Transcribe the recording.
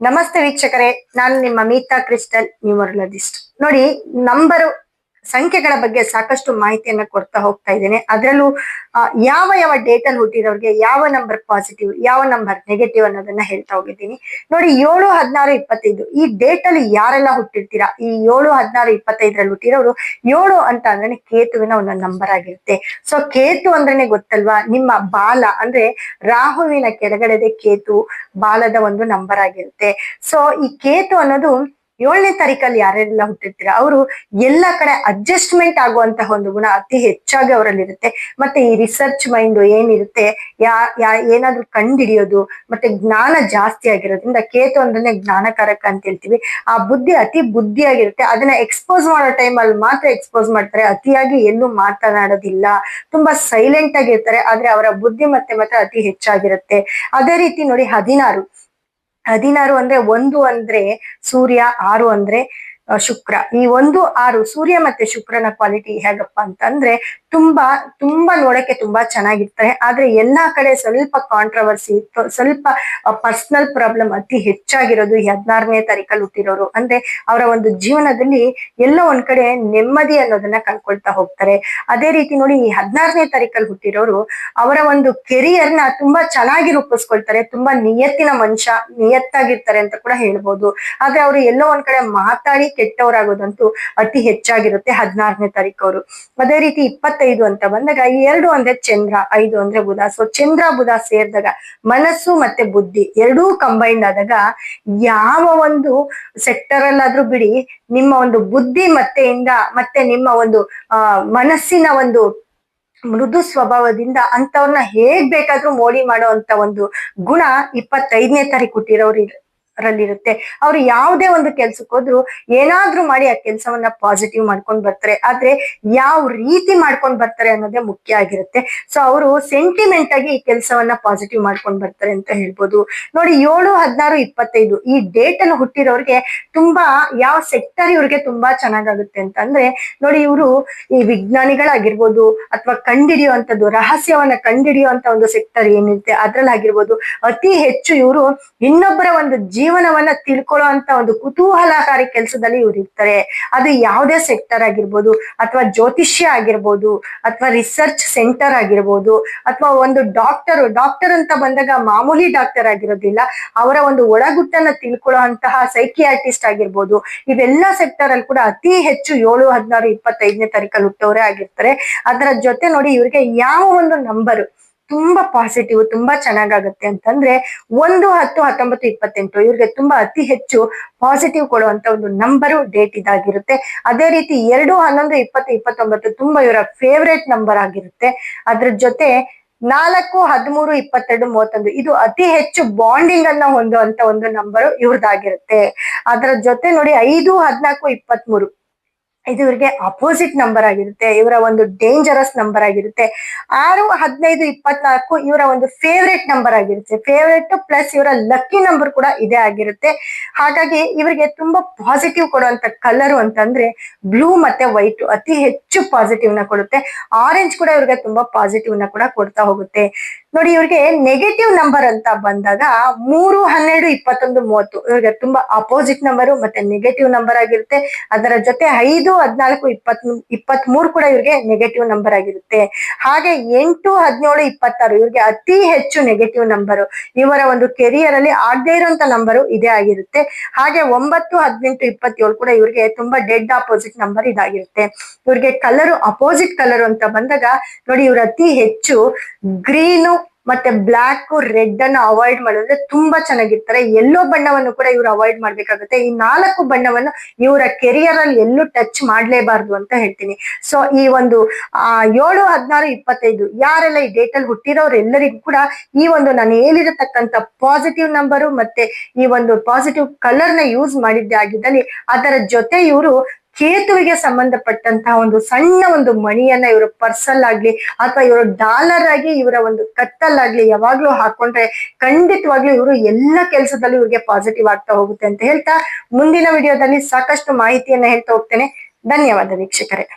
ನಮಸ್ತೆ ವೀಕ್ಷಕರೇ ನಾನು ನಿಮ್ಮ ಮೀತಾ ಕ್ರಿಸ್ಟಲ್ ನ್ಯೂಮರಾಲಜಿಸ್ಟ್ ನೋಡಿ ನಂಬರು ಸಂಖ್ಯೆಗಳ ಬಗ್ಗೆ ಸಾಕಷ್ಟು ಮಾಹಿತಿಯನ್ನ ಕೊಡ್ತಾ ಹೋಗ್ತಾ ಇದ್ದೇನೆ. ಅದರಲ್ಲೂ ಯಾವ ಯಾವ ಡೇಟ್ ಅಲ್ಲಿ ಹುಟ್ಟಿರೋರಿಗೆ ಯಾವ ನಂಬರ್ ಪಾಸಿಟಿವ್ ಯಾವ ನಂಬರ್ ನೆಗೆಟಿವ್ ಅನ್ನೋದನ್ನ ಹೇಳ್ತಾ ಹೋಗಿದ್ದೀನಿ. ನೋಡಿ, ಏಳು ಹದಿನಾರು ಇಪ್ಪತ್ತೈದು. ಈ ಡೇಟ್ ಅಲ್ಲಿ ಯಾರೆಲ್ಲ ಹುಟ್ಟಿರ್ತೀರಾ? ಈ ಏಳು ಹದಿನಾರು ಇಪ್ಪತ್ತೈದರಲ್ಲಿ ಹುಟ್ಟಿರೋರು ಏಳು ಅಂತ ಅಂದ್ರೆ ಕೇತುವಿನ ಒಂದು ನಂಬರ್ ಆಗಿರುತ್ತೆ. ಸೊ ಕೇತು ಅಂದ್ರೇನೆ ಗೊತ್ತಲ್ವಾ? ನಿಮ್ಮ ಬಾಲ, ಅಂದ್ರೆ ರಾಹುವಿನ ಕೆಳಗಡೆದೆ ಕೇತು, ಬಾಲದ ಒಂದು ನಂಬರ್ ಆಗಿರುತ್ತೆ. ಸೊ ಈ ಕೇತು ಅನ್ನೋದು ಏಳನೇ ತಾರೀಕಲ್ಲಿ ಯಾರೆಲ್ಲ ಹುಟ್ಟಿರ್ತೀರ, ಅವರು ಎಲ್ಲ ಕಡೆ ಅಡ್ಜಸ್ಟ್ಮೆಂಟ್ ಆಗುವಂತಹ ಒಂದು ಗುಣ ಅತಿ ಹೆಚ್ಚಾಗಿ ಅವರಲ್ಲಿ ಇರುತ್ತೆ ಮತ್ತೆ ಈ ರಿಸರ್ಚ್ ಮೈಂಡ್ ಏನಿರುತ್ತೆ, ಯಾ ಯಾ, ಏನಾದ್ರೂ ಕಂಡಿಡಿಯೋದು, ಮತ್ತೆ ಜ್ಞಾನ ಜಾಸ್ತಿ ಆಗಿರೋದ್ರಿಂದ ಕೇತು ಅಂದ್ರೆ ಜ್ಞಾನಕಾರಕ ಅಂತ ಹೇಳ್ತೀವಿ. ಆ ಬುದ್ಧಿ ಅತಿ ಬುದ್ಧಿಯಾಗಿರುತ್ತೆ. ಅದನ್ನ ಎಕ್ಸ್ಪೋಸ್ ಮಾಡೋ ಟೈಮಲ್ಲಿ ಮಾತ್ರ ಎಕ್ಸ್ಪೋಸ್ ಮಾಡ್ತಾರೆ. ಅತಿಯಾಗಿ ಎಲ್ಲೂ ಮಾತನಾಡೋದಿಲ್ಲ. ತುಂಬಾ ಸೈಲೆಂಟ್ ಆಗಿರ್ತಾರೆ. ಆದ್ರೆ ಅವರ ಬುದ್ಧಿ ಮತ್ತೆ ಮಾತ್ರ ಅತಿ ಹೆಚ್ಚಾಗಿರುತ್ತೆ. ಅದೇ ರೀತಿ ನೋಡಿ ಹದಿನಾರು. ಹದಿನಾರು ಅಂದ್ರೆ ಒಂದು ಅಂದ್ರೆ ಸೂರ್ಯ ಆರು ಅಂದ್ರೆ ಶುಕ್ರ. ಈ ಒಂದು ಆರು ಸೂರ್ಯ ಮತ್ತೆ ಶುಕ್ರನ ಕ್ವಾಲಿಟಿ ಹೇಗಪ್ಪ ಅಂತಂದ್ರೆ ತುಂಬಾ ತುಂಬಾ ನೋಡಕ್ಕೆ ತುಂಬಾ ಚೆನ್ನಾಗಿರ್ತಾರೆ. ಆದ್ರೆ ಎಲ್ಲಾ ಕಡೆ ಸ್ವಲ್ಪ ಕಾಂಟ್ರವರ್ಸಿ ಸ್ವಲ್ಪ ಪರ್ಸನಲ್ ಪ್ರಾಬ್ಲಮ್ ಅತಿ ಹೆಚ್ಚಾಗಿರೋದು ಈ ಹದಿನಾರನೇ ತಾರೀಕಲ್ಲಿ ಹುಟ್ಟಿರೋರು. ಅಂದ್ರೆ ಅವರ ಒಂದು ಜೀವನದಲ್ಲಿ ಎಲ್ಲೋ ಒಂದ್ ಕಡೆ ನೆಮ್ಮದಿ ಅನ್ನೋದನ್ನ ಕಳ್ಕೊಳ್ತಾ ಹೋಗ್ತಾರೆ. ಅದೇ ರೀತಿ ನೋಡಿ ಈ ಹದಿನಾರನೇ ತಾರೀಕಲ್ಲಿ ಹುಟ್ಟಿರೋರು ಅವರ ಒಂದು ಕೆರಿಯರ್ನ ತುಂಬಾ ಚೆನ್ನಾಗಿ ರೂಪಿಸ್ಕೊಳ್ತಾರೆ. ತುಂಬಾ ನಿಯತ್ತಿನ ಮನುಷ್ಯ, ನಿಯತ್ತಾಗಿರ್ತಾರೆ ಅಂತ ಕೂಡ ಹೇಳ್ಬೋದು. ಆದ್ರೆ ಅವರು ಎಲ್ಲೋ ಒಂದ್ ಕಡೆ ಮಾತಾಡಿ ಕೆಟ್ಟವರಾಗೋದಂತೂ ಅತಿ ಹೆಚ್ಚಾಗಿರುತ್ತೆ ಹದಿನಾರನೇ ತಾರೀಕು ಅವರು ಅದೇ ರೀತಿ ಇಪ್ಪತ್ತೈದು ಅಂತ ಬಂದಾಗ ಈ ಎರಡು ಅಂದ್ರೆ ಚಂದ್ರ, ಐದು ಅಂದ್ರೆ ಬುಧ. ಸೊ ಚಂದ್ರ, ಬುಧ ಸೇರಿದಾಗ ಮನಸ್ಸು ಮತ್ತೆ ಬುದ್ಧಿ ಎರಡೂ ಕಂಬೈಂಡ್ ಆದಾಗ ಯಾವ ಒಂದು ಸೆಕ್ಟರ್ ಅಲ್ಲಾದ್ರೂ ಬಿಡಿ ನಿಮ್ಮ ಒಂದು ಬುದ್ಧಿ ಮತ್ತೆ ಇಂದ ಮತ್ತೆ ನಿಮ್ಮ ಒಂದು, ಆ, ಮನಸ್ಸಿನ ಒಂದು ಮೃದು ಸ್ವಭಾವದಿಂದ ಅಂತವ್ರನ್ನ ಹೇಗ್ ಬೇಕಾದ್ರೂ ಮೋಡಿ ಮಾಡೋ ಅಂತ ಒಂದು ಗುಣ ಇಪ್ಪತ್ತೈದನೇ ತಾರೀಕು ಹುಟ್ಟಿರೋರು ರಲ್ಲಿರುತ್ತೆ ಅವ್ರು ಯಾವುದೇ ಒಂದು ಕೆಲ್ಸಕ್ಕೆ ಹೋದ್ರು ಏನಾದ್ರೂ ಮಾಡಿ ಆ ಕೆಲಸವನ್ನ ಪಾಸಿಟಿವ್ ಮಾಡ್ಕೊಂಡ್ ಬರ್ತಾರೆ. ಆದ್ರೆ ಯಾವ ರೀತಿ ಮಾಡ್ಕೊಂಡ್ ಬರ್ತಾರೆ ಅನ್ನೋದೇ ಮುಖ್ಯ ಆಗಿರುತ್ತೆ. ಸೊ ಅವರು ಸೆಂಟಿಮೆಂಟ್ ಆಗಿ ಈ ಕೆಲಸವನ್ನ ಪಾಸಿಟಿವ್ ಮಾಡ್ಕೊಂಡ್ ಬರ್ತಾರೆ ಅಂತ ಹೇಳ್ಬೋದು. ನೋಡಿ, ಏಳು, ಹದಿನಾರು, ಇಪ್ಪತ್ತೈದು ಈ ಡೇಟ್ ಅಲ್ಲಿ ಹುಟ್ಟಿರೋರಿಗೆ ತುಂಬಾ ಯಾವ ಸೆಕ್ಟರ್ ಇವ್ರಿಗೆ ತುಂಬಾ ಚೆನ್ನಾಗಾಗುತ್ತೆ ಅಂತ ಅಂದ್ರೆ, ನೋಡಿ, ಇವರು ಈ ವಿಜ್ಞಾನಿಗಳಾಗಿರ್ಬೋದು ಅಥವಾ ಕಂಡಿಡಿಯುವಂಥದ್ದು, ರಹಸ್ಯವನ್ನ ಕಂಡಿಡಿಯುವಂತ ಒಂದು ಸೆಕ್ಟರ್ ಏನಿರುತ್ತೆ ಅದ್ರಲ್ಲಿ ಆಗಿರ್ಬೋದು ಅತಿ ಹೆಚ್ಚು ಇವರು ಇನ್ನೊಬ್ಬರ ಒಂದು ಜೀವನವನ್ನ ತಿಳ್ಕೊಳ್ಳೋ ಅಂತ ಒಂದು ಕುತೂಹಲಕಾರಿ ಕೆಲಸದಲ್ಲಿ ಇವ್ರು ಇರ್ತಾರೆ. ಅದು ಯಾವುದೇ ಸೆಕ್ಟರ್ ಆಗಿರ್ಬೋದು, ಅಥವಾ ಜ್ಯೋತಿಷ್ಯ ಆಗಿರ್ಬೋದು, ಅಥವಾ ರಿಸರ್ಚ್ ಸೆಂಟರ್ ಆಗಿರ್ಬೋದು, ಅಥವಾ ಒಂದು ಡಾಕ್ಟರ್ ಡಾಕ್ಟರ್ ಅಂತ ಬಂದಾಗ ಮಾಮೂಲಿ ಡಾಕ್ಟರ್ ಆಗಿರೋದಿಲ್ಲ. ಅವರ ಒಂದು ಒಳಗುಟ್ಟನ್ನ ತಿಳ್ಕೊಳ್ಳೋ ಅಂತಹ ಸೈಕಿಯಾಟಿಸ್ಟ್ ಆಗಿರ್ಬೋದು. ಇವೆಲ್ಲ ಸೆಕ್ಟರ್ ಅಲ್ಲಿ ಕೂಡ ಅತಿ ಹೆಚ್ಚು ಏಳು, ಹದಿನಾರು, ಇಪ್ಪತ್ತೈದನೇ ತಾರೀಕಲ್ಲಿ ಹುಟ್ಟವರೇ ಆಗಿರ್ತಾರೆ. ಅದರ ಜೊತೆ ನೋಡಿ ಇವರಿಗೆ ಯಾವ ಒಂದು ನಂಬರು ತುಂಬಾ ಪಾಸಿಟಿವ್ ತುಂಬಾ ಚೆನ್ನಾಗಾಗತ್ತೆ ಅಂತಂದ್ರೆ ಒಂದು ಹತ್ತು ಹತ್ತೊಂಬತ್ತು ಇಪ್ಪತ್ತೆಂಟು ಇವ್ರಿಗೆ ತುಂಬಾ ಅತಿ ಹೆಚ್ಚು ಪಾಸಿಟಿವ್ ಕೊಡುವಂತ ಒಂದು ನಂಬರು ಡೇಟ್ ಇದಾಗಿರುತ್ತೆ. ಅದೇ ರೀತಿ ಎರಡು ಹನ್ನೊಂದು ಇಪ್ಪತ್ತು ಇಪ್ಪತ್ತೊಂಬತ್ತು ತುಂಬಾ ಇವರ ಫೇವ್ರೇಟ್ ನಂಬರ್ ಆಗಿರುತ್ತೆ. ಅದ್ರ ಜೊತೆ ನಾಲ್ಕು ಹದಿಮೂರು ಇಪ್ಪತ್ತೆರಡು ಮೂವತ್ತೊಂದು ಇದು ಅತಿ ಹೆಚ್ಚು ಬಾಂಡಿಂಗ್ ಅನ್ನ ಹೊಂದುವಂತ ಒಂದು ನಂಬರ್ ಇವ್ರದ್ದಾಗಿರುತ್ತೆ ಅದರ ಜೊತೆ ನೋಡಿ ಐದು ಹದಿನಾಲ್ಕು ಇಪ್ಪತ್ಮೂರು ಇದು ಇವ್ರಿಗೆ ಅಪೋಸಿಟ್ ನಂಬರ್ ಆಗಿರುತ್ತೆ, ಇವರ ಒಂದು ಡೇಂಜರಸ್ ನಂಬರ್ ಆಗಿರುತ್ತೆ. ಆರು, ಹದಿನೈದು, ಇಪ್ಪತ್ನಾಲ್ಕು ಇವರ ಒಂದು ಫೇವ್ರೆಟ್ ನಂಬರ್ ಆಗಿರುತ್ತೆ. ಫೇವ್ರೆಟ್ ಪ್ಲಸ್ ಇವರ ಲಕ್ಕಿ ನಂಬರ್ ಕೂಡ ಇದೇ ಆಗಿರುತ್ತೆ. ಹಾಗಾಗಿ ಇವರಿಗೆ ತುಂಬಾ ಪಾಸಿಟಿವ್ ಕೊಡುವಂತ ಕಲರ್ ಅಂತಂದ್ರೆ ಬ್ಲೂ ಮತ್ತೆ ವೈಟ್ ಅತಿ ಹೆಚ್ಚು ಪಾಸಿಟಿವ್ನ ಕೊಡುತ್ತೆ. ಆರೆಂಜ್ ಕೂಡ ಇವ್ರಿಗೆ ತುಂಬಾ ಪಾಸಿಟಿವ್ನ ಕೂಡ ಕೊಡ್ತಾ ಹೋಗುತ್ತೆ. ನೋಡಿ ಇವ್ರಿಗೆ ನೆಗೆಟಿವ್ ನಂಬರ್ ಅಂತ ಬಂದಾಗ ಮೂರು, ಹನ್ನೆರಡು, ಇಪ್ಪತ್ತೊಂದು, ಮೂವತ್ತು. ಇವ್ರಿಗೆ ತುಂಬಾ ಅಪೋಸಿಟ್ ನಂಬರು ಮತ್ತೆ ನೆಗೆಟಿವ್ ನಂಬರ್ ಆಗಿರುತ್ತೆ. ಅದರ ಜೊತೆ ಐದು, ಹದಿನಾಲ್ಕು ಇಪ್ಪತ್ ಇಪ್ಪತ್ ಮೂರು ಕೂಡ ಇವ್ರಿಗೆ ನೆಗೆಟಿವ್ ನಂಬರ್ ಆಗಿರುತ್ತೆ. ಹಾಗೆ ಎಂಟು, ಹದಿನೇಳು, ಇಪ್ಪತ್ತಾರು ಇವ್ರಿಗೆ ಅತಿ ಹೆಚ್ಚು ನೆಗೆಟಿವ್ ನಂಬರು ಇವರ ಒಂದು ಕೆರಿಯರ್ ಅಲ್ಲಿ ಆಗದೆ ಇರುವಂತ ನಂಬರು ಇದೇ ಆಗಿರುತ್ತೆ. ಹಾಗೆ ಒಂಬತ್ತು, ಹದಿನೆಂಟು, ಇಪ್ಪತ್ತೇಳು ಕೂಡ ಇವ್ರಿಗೆ ತುಂಬಾ ಡೆಡ್ ಅಪೋಸಿಟ್ ನಂಬರ್ ಇದಾಗಿರುತ್ತೆ. ಇವ್ರಿಗೆ ಕಲರ್ ಅಪೋಸಿಟ್ ಕಲರ್ ಅಂತ ಬಂದಾಗ ನೋಡಿ ಇವ್ರ ಅತಿ ಹೆಚ್ಚು ಗ್ರೀನು ಮತ್ತೆ ಬ್ಲಾಕ್ ರೆಡ್ ಅನ್ನ ಅವಾಯ್ಡ್ ಮಾಡಿದ್ರೆ ತುಂಬಾ ಚೆನ್ನಾಗಿರ್ತಾರೆ. ಎಲ್ಲೋ ಬಣ್ಣವನ್ನು ಕೂಡ ಇವ್ರು ಅವಾಯ್ಡ್ ಮಾಡ್ಬೇಕಾಗುತ್ತೆ. ಈ ನಾಲ್ಕು ಬಣ್ಣವನ್ನು ಇವರ ಕೆರಿಯರ್ ಅಲ್ಲಿ ಎಲ್ಲೂ ಟಚ್ ಮಾಡ್ಲೇಬಾರ್ದು ಅಂತ ಹೇಳ್ತೀನಿ. ಸೊ ಈ ಒಂದು, ಆ, ಏಳು, ಹದಿನಾರು, ಇಪ್ಪತ್ತೈದು ಯಾರೆಲ್ಲ ಈ ಡೇಟ್ ಅಲ್ಲಿ ಹುಟ್ಟಿರೋರೆಲ್ಲರಿಗೂ ಕೂಡ ಈ ಒಂದು ನಾನು ಹೇಳಿರತಕ್ಕಂತ ಪಾಸಿಟಿವ್ ನಂಬರು ಮತ್ತೆ ಈ ಒಂದು ಪಾಸಿಟಿವ್ ಕಲರ್ನ ಯೂಸ್ ಮಾಡಿದ್ದೆ ಆಗಿದ್ದಲ್ಲಿ ಅದರ ಜೊತೆ ಇವರು ಕೇತುವಿಗೆ ಸಂಬಂಧಪಟ್ಟಂತಹ ಒಂದು ಸಣ್ಣ ಒಂದು ಮಣಿಯನ್ನ ಇವರು ಪರ್ಸಲ್ ಆಗ್ಲಿ ಅಥವಾ ಇವರು ಡಾಲರ್ ಆಗಿ ಇವರ ಒಂದು ಕತ್ತಲ್ಲಾಗ್ಲಿ ಯಾವಾಗ್ಲೂ ಹಾಕೊಂಡ್ರೆ ಖಂಡಿತವಾಗ್ಲೂ ಇವರು ಎಲ್ಲ ಕೆಲಸದಲ್ಲೂ ಇವ್ರಿಗೆ ಪಾಸಿಟಿವ್ ಆಗ್ತಾ ಹೋಗುತ್ತೆ ಅಂತ ಹೇಳ್ತಾ ಮುಂದಿನ ವಿಡಿಯೋದಲ್ಲಿ ಸಾಕಷ್ಟು ಮಾಹಿತಿಯನ್ನ ಹೇಳ್ತಾ ಹೋಗ್ತೇನೆ. ಧನ್ಯವಾದ ವೀಕ್ಷಕರೇ.